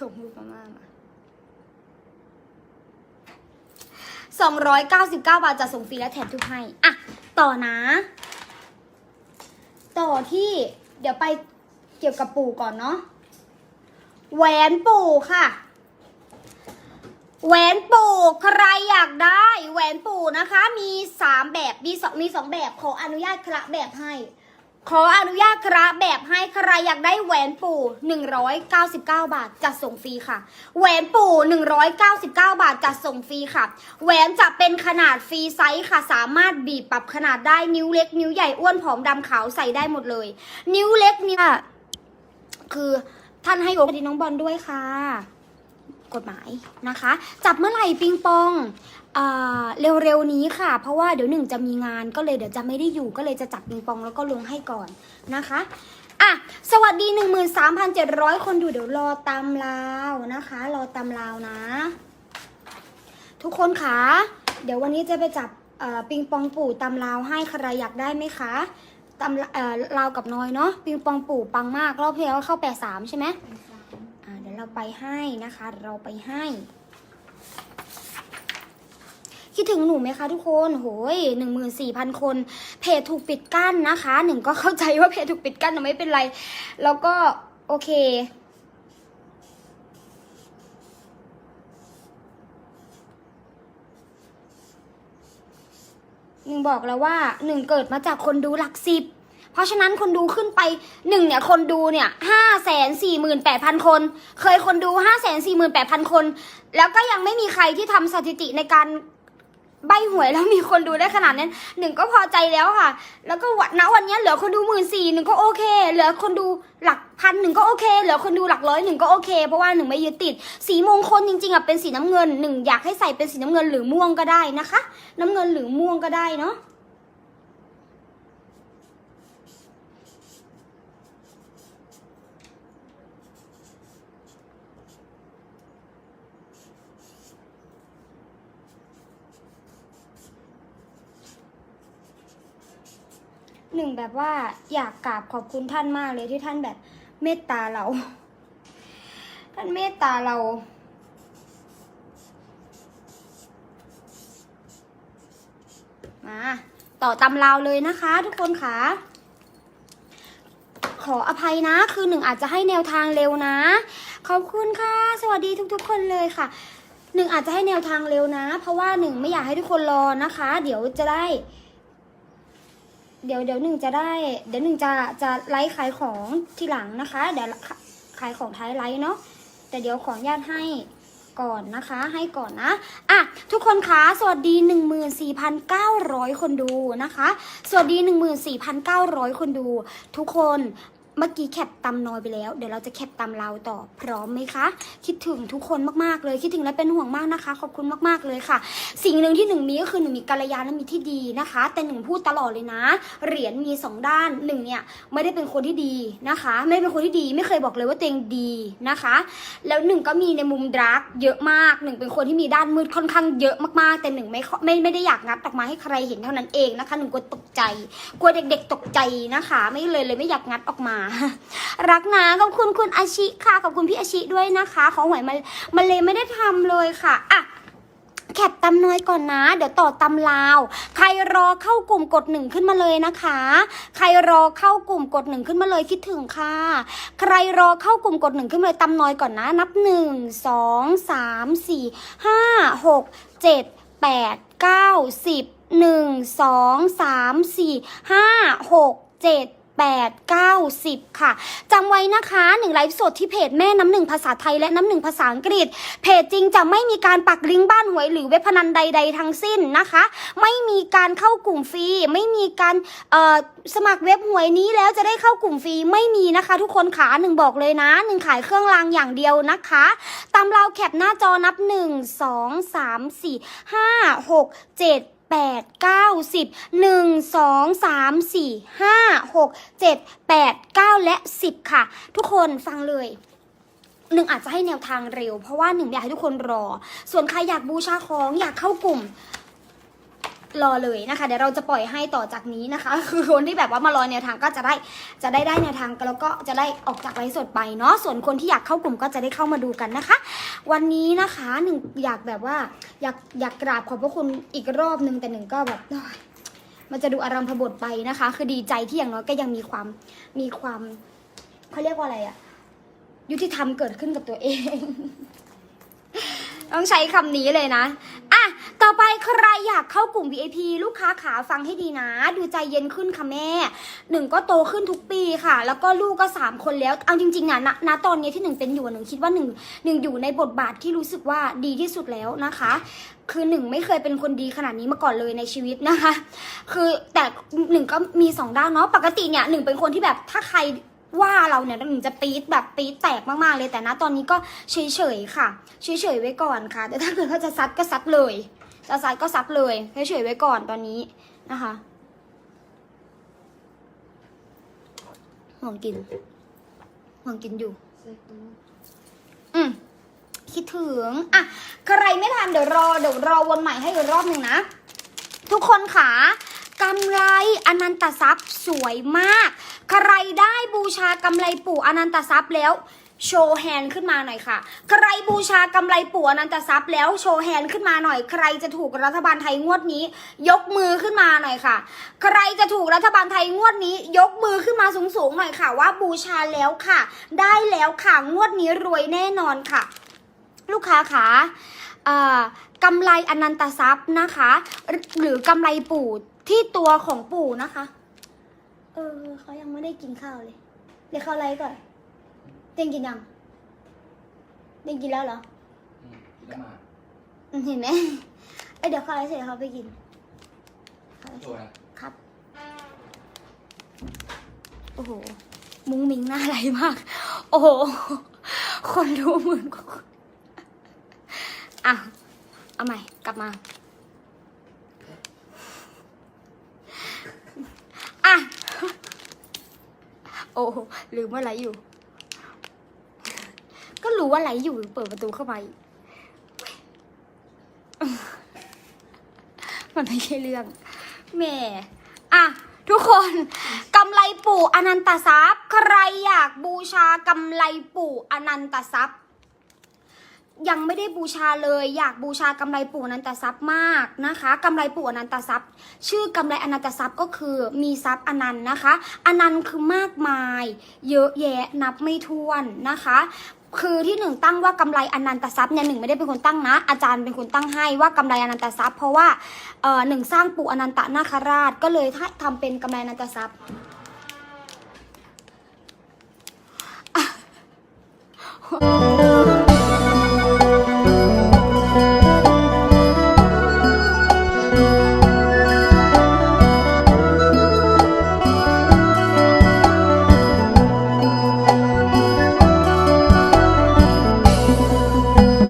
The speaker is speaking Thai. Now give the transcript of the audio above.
ส่งรูปมาม่ามาสองร้อยเก้าสิบเก้าบาทจะส่งฟรีและแถมทุกให้ อะ ต่อนะ ต่อที่เดี๋ยวไปเกี่ยวกับปู่ก่อนเนาะ แหวนปู่ค่ะ แหวนปู่ใครอยากได้ แหวนปู่นะคะ มีสามแบบ มีสองมีสองแบบ ขออนุญาตคระแบบให้ ขออนุญาตคระแบบให้ใครอยากได้แหวนปู่ 199 บาทจัดส่งฟรีค่ะ แหวนปู่ 199 บาทจัดส่งฟรีค่ะ แหวนจะเป็นขนาดฟรีไซส์ค่ะ สามารถบีบปรับขนาดได้นิ้วเล็ก นิ้วใหญ่อ้วนผอมดำขาวใส่ได้หมดเลย นิ้วเล็กเนี่ยคือท่านให้โอกาสน้องบอลด้วยค่ะ กฎหมายนะคะ จับเมื่อไหร่ปิงปองเร็วๆนี้ค่ะ เพราะว่าเดี๋ยวหนึ่งจะมีงานก็เลยเดี๋ยวจะไม่ได้อยู่ก็เลยจะจับปิงปองแล้วก็ลงให้ก่อนนะคะอะสวัสดี 13,700 คนดูเดี๋ยวรอตามลาวนะคะ รอตามลาวนะ ทุกคนคะเดี๋ยววันนี้จะไปจับปิงปองปู่ตำลาวให้ใครอยากได้ไหมคะตำเอ่อลาวกับน้อยเนาะปิงปองปู่ปังมากรอบที่แล้วเข้าแปดสามใช่ไหม เราไปให้นะคะ เราไปให้ คิดถึงหนูไหมคะทุกคนโหยหนึ่งหมื่นสี่พันคน เพจถูกปิดกั้นนะคะ หนึ่งก็เข้าใจว่าเพจถูกปิดกั้นแต่ไม่เป็นไร แล้วก็โอเคหนึ่งบอกแล้วว่าหนึ่งเกิดมาจากคนดูหลักสิบ ราะฉะนั้นคนดูขึ้นไปหนึ่งเนี่ยคนดูเนี่ยห้าแสนสี่หมื่นแปดพันคน เคยคนดูห้าแสนสี่หมื่นแปดพันคน แล้วก็ยังไม่มีใครที่ทำสถิติในการใบหวยแล้วมีคนดูได้ขนาดนั้นหนึ่งก็พอใจแล้วค่ะ แล้วก็วันณวันนี้เหลือคนดูหมื่นสี่หนึ่งก็โอเค เหลือคนดูหลักพันหนึ่งก็โอเค เหลือคนดูหลักร้อยหนึ่งก็โอเค เพราะว่าหนึ่งไม่ยึดติด สีมงคลจริงๆอะเป็นสีน้ำเงินหนึ่งอยากให้ใส่เป็นสีน้ำเงินหรือม่วงก็ได้นะคะ น้ำเงินหรือม่วงก็ได้เนาะ หนึ่งแบบว่าอยากกราบขอบคุณท่านมากเลยที่ท่านแบบเมตตาเรา ท่านเมตตาเรา มาต่อตำราวเลยนะคะ ทุกคนค่ะ ขออภัยนะ คือหนึ่งอาจจะให้แนวทางเร็วนะ ขอบคุณค่ะ สวัสดีทุกๆ คนเลยค่ะ หนึ่งอาจจะให้แนวทางเร็วนะ เพราะว่าหนึ่งไม่อยากให้ทุกคนรอนะคะ เดี๋ยวจะได้ เดี๋ยวเดี๋ยวหนึ่งจะได้ เดี๋ยวหนึ่งจะจะไลฟ์ขายของทีหลังนะคะ เดี๋ยวขขายของท้ายไลฟ์เนาะแต่เดี๋ยวขออนุญาตให้ก่อนนะคะ ให้ก่อนนะอะทุกคนคะสวัสดี 14,900 คนดูนะคะ สวัสดี 14,900 คนดู ทุกคน เมื่อกี้แคปตำนอยไปแล้ว เดี๋ยวเราจะแคปตำเราต่อพร้อมไหมคะ คิดถึงทุกคนมากๆเลย คิดถึงและเป็นห่วงมากนะคะ ขอบคุณมากๆเลยค่ะ สิ่งหนึ่งที่หนึ่งมีก็คือหนึ่งมีกัลยาณมิตรที่ดีนะคะ แต่หนึ่งพูดตลอดเลยนะ เหรียญมีสองด้านหนึ่งเนี่ยไม่ได้เป็นคนที่ดีนะคะ ไม่เป็นคนที่ดีไม่เคยบอกเลยว่าตัวเองดีนะคะ แล้วหนึ่งก็มีในมุมดาร์กเยอะมากหนึ่งเป็นคนที่มีด้านมืดค่อนข้างเยอะมากๆ แต่หนึ่งไม่ไม่ไม่ได้อยากงัดออกมาให้ใครเห็นเท่านั้นเองนะคะหนึ่งกลัวตกใจ กลัวเด็ก ๆ ตกใจนะคะ ไม่เลยเลยไม่อยากงัดออกมารักนะขอบคุณคุณอาชิค่ะขอบคุณพี่อาชิด้วยนะคะ ของหวยมามาเลยไม่ได้ทำเลยค่ะอะแคปตำน้อยก่อนนะ เดี๋ยวต่อตำลาว ใครรอเข้ากลุ่มกดหนึ่งขึ้นมาเลยนะคะ ใครรอเข้ากลุ่มกดหนึ่งขึ้นมาเลยคิดถึงค่ะ ใครรอเข้ากลุ่มกดหนึ่งขึ้นมาเลยตำน้อยก่อนนะ นับหนึ่งสองสามสี่ห้าหกเจ็ดแปดเก้าสิบหนึ่งสองสามสี่ห้าหกเจ็ด 8 9 10 ค่ะจำไว้นะคะหนึ่งไลฟ์สดที่เพจแม่น้ำหนึ่งภาษาไทยและน้ำหนึ่งภาษาอังกฤษ เพจจริงจะไม่มีการปักลิงก์บ้านหวยหรือเว็บพนันใด ๆ ทั้งสิ้นนะคะ ไม่มีการเข้ากลุ่มฟรี ไม่มีการสมัครเว็บหวยนี้แล้วจะได้เข้ากลุ่มฟรีไม่มีนะคะ ทุกคนขาหนึ่งบอกเลยนะหนึ่งขายเครื่องรางอย่างเดียวนะคะตามเราแคปหน้าจอนับ 1 2 3 4 5 6 7 แปดเก้าสิบหนึ่งสองสามสี่ห้าหกเจ็ดแปดเก้าและสิบค่ะ ทุกคนฟังเลยหนึ่งอาจจะให้แนวทางเร็ว เพราะว่าหนึ่งอยากให้ทุกคนรอ ส่วนใครอยากบูชาของอยากเข้ากลุ่ม รอเลยนะคะ เดี๋ยวเราจะปล่อยให้ต่อจากนี้นะคะ คือคนที่แบบว่ามารอแนวทางก็จะได้จะได้ได้แนวทางแล้วก็จะได้ออกจากไลฟ์สดไปเนาะส่วนคนที่อยากเข้ากลุ่มก็จะได้เข้ามาดูกันนะคะ วันนี้นะคะหนึ่งอยากแบบว่าอยากอยากกราบขอบพระคุณอีกรอบนึงแต่หนึ่งก็แบบมันจะดูอารัมพบทไปนะคะ คือดีใจที่อย่างน้อยก็ยังมีความมีความเขาเรียกว่าอะไรอะยุติธรรมเกิดขึ้นกับตัวเอง ต้องใช้คำนี้เลยนะ อะ ต่อไปใครอยากเข้ากลุ่ม VIP ลูกค้าขาฟังให้ดีนะ ดูใจเย็นขึ้นค่ะแม่หนึ่งก็โตขึ้นทุกปีค่ะ แล้วก็ลูกก็สามคนแล้ว เอาจริงๆนะณณตอนนี้ที่หนึ่งเป็นอยู่หนึ่งคิดว่าหนึ่งหนึ่งอยู่ในบทบาทที่รู้สึกว่าดีที่สุดแล้วนะคะ คือหนึ่งไม่เคยเป็นคนดีขนาดนี้มาก่อนเลยในชีวิตนะคะ คือแต่หนึ่งก็มีสองด้านเนาะ ปกติเนี่ยหนึ่งเป็นคนที่แบบถ้าใคร ว่าเราเนี่ยหนึ่งจะปี๊ดแบบปี๊ดแตกมากๆเลยแต่ณตอนนี้ก็เฉยๆค่ะเฉยๆไว้ก่อนค่ะ แต่ถ้าเกิดว่าจะซัดก็ซัดเลยจะซัดก็ซัดเลยเฉยๆไว้ก่อนตอนนี้นะคะห่วงกินห่วงกินอยู่ อืมคิดถึงอะใครไม่ทันเดี๋ยวรอเดี๋ยวรอวนใหม่ให้อีกรอบหนึ่งนะ ทุกคนขากำไรอนันตทรัพย์สวยมาก ใครได้บูชากำไรปู่อนันตทรัพย์แล้วโชว์แฮนด์ขึ้นมาหน่อยค่ะ ใครบูชากำไรปู่อนันตทรัพย์แล้วโชว์แฮนด์ขึ้นมาหน่อย ใครจะถูกรัฐบาลไทยงวดนี้ ยกมือขึ้นมาหน่อยค่ะ ใครจะถูกรัฐบาลไทยงวดนี้ ยกมือขึ้นมาสูงๆหน่อยค่ะ ว่าบูชาแล้วค่ะ ได้แล้วค่ะงวดนี้รวยแน่นอนค่ะ ลูกค้าคะเอ่อกำไรอนันตทรัพย์นะคะ หรือกำไรปู่ที่ตัวของปู่นะคะ ออเขายังไม่ได้กินข้าวเลยเดี๋ยวเขาไลฟ์ก่อนเตียงกินยังเตียงกินแล้วเหรออืมแล้วมาอืมเห็นไหมเอ้ยเดี๋ยวเขาไลฟ์เสร็จเขาไปกินเขาไลฟ์เสตัร็วจนะครับ โอ้โห มุ้งมิ้งน่าไรมาก โอ้โห คนดูหมื่นกว่าคนอะ เอาใหม่ กลับมา อะ โอ้ลืมว่าไรอยู่ ก็รู้ว่าไรอยู่เปิดประตูเข้าไปมันไม่ใช่เรื่องแหม่อะทุกคนกำไรปู่อนันตทรัพย์ ใครอยากบูชากำไรปู่อนันตทรัพย์ ยังไม่ได้บูชาเลย อยากบูชากำไรปู่อนันตทรัพย์มากนะคะกำไรปู่อนันตทรัพย์ ชื่อกำไรอนันตทรัพย์ก็คือมีทรัพย์อนันต์นะคะ อนันต์คือมากมาย เยอะแยะนับไม่ถ้วนนะคะคือที่หนึ่งตั้งว่ากำไรอนันตทรัพย์เนี่ยหนึ่งไม่ได้เป็นคนตั้งนะ อาจารย์เป็นคนตั้งให้ว่ากำไรอนันตทรัพย์ เพราะว่าเอ่อหนึ่งสร้างปู่อนันตนาคราชก็เลยทำเป็นกำไรอนันตทรัพย์อะ